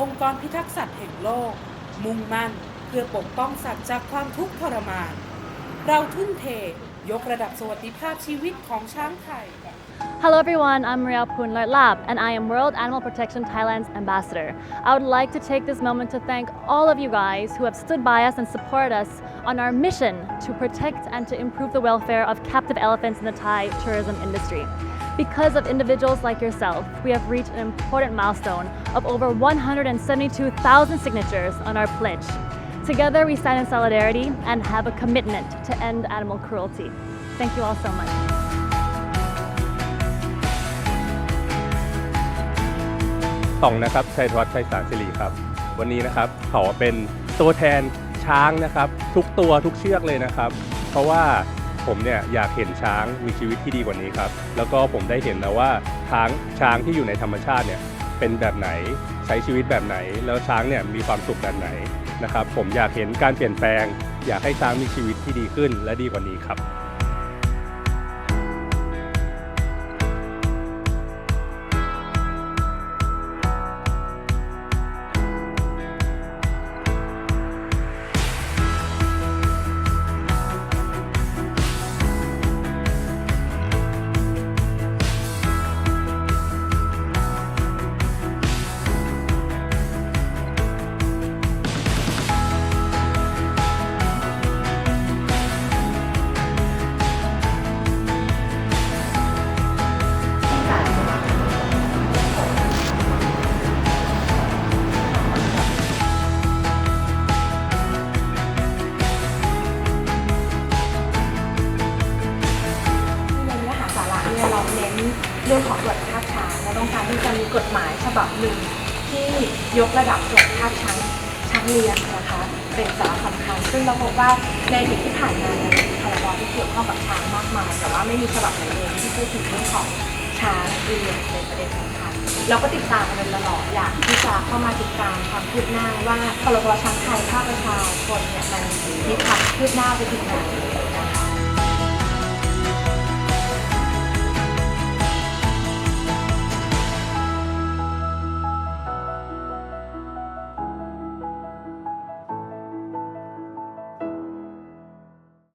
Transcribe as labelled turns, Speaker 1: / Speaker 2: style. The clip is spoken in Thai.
Speaker 1: องค์กรพิทักษ์สัตว์แห่งโลก มุ่งมั่นเพื่อปกป้องสัตว์จากความทุกข์ทรมาน เราทุ่มเท ยกระดับสวัสดิภาพชีวิตของช้างไทย
Speaker 2: Hello everyone, I'm Marielle Poonlart Lab and I am World Animal Protection Thailand's ambassador. I would like to take this moment to thank all of you guys who have stood by us and supported us on our mission to protect and to improve the welfare of captive elephants in the Thai tourism industry. Because of individuals like yourself, we have reached an important milestone of over 172,000 signatures on our pledge. Together we stand in solidarity and have a commitment to end animal cruelty. Thank you all so much.
Speaker 3: ต่องนะครับชัยธวัฒน์ชัยสารสิริครับ วันนี้นะครับขอเป็นตัวแทนช้างนะครับ ทุกตัวทุกเชือกเลยนะครับ เพราะว่า ผมเนี่ยอยากเห็นช้างมีชีวิตที่ดีกว่านี้ครับ แล้วก็ผมได้เห็นแล้วว่าช้างช้างที่อยู่ในธรรมชาติเนี่ยเป็นแบบไหนใช้ชีวิตแบบไหน แล้วช้างเนี่ยมีความสุขแบบไหนนะครับ ผมอยากเห็นการเปลี่ยนแปลง อยากให้ช้างมีชีวิตที่ดีขึ้นและดีกว่านี้ครับ
Speaker 4: รื่องของตรวจภาพช้างและต้องการที่จะมีกฎหมายฉบับหนึ่งที่ยกระดับตรวจภาพช้างช้างเลี้ยงนะคะเป็นสาระสำคัญซึ่งเราพบว่าในอดีตที่ผ่านมาเนี่ยมีพรบที่เกี่ยวข้องกับช้างมากมาย แต่ว่าไม่มีฉบับไหนเลยที่พูดถึงเรื่องของช้างเลี้ยงเป็นประเด็นสำคัญเราก็ติดตามกันเป็นตลอดอยากที่จะเข้ามาติดตามความคืบหน้าว่าพรบช้างไทยภาคประชาชนเนี่ยมันมีความคืบหน้าไปถึงไหน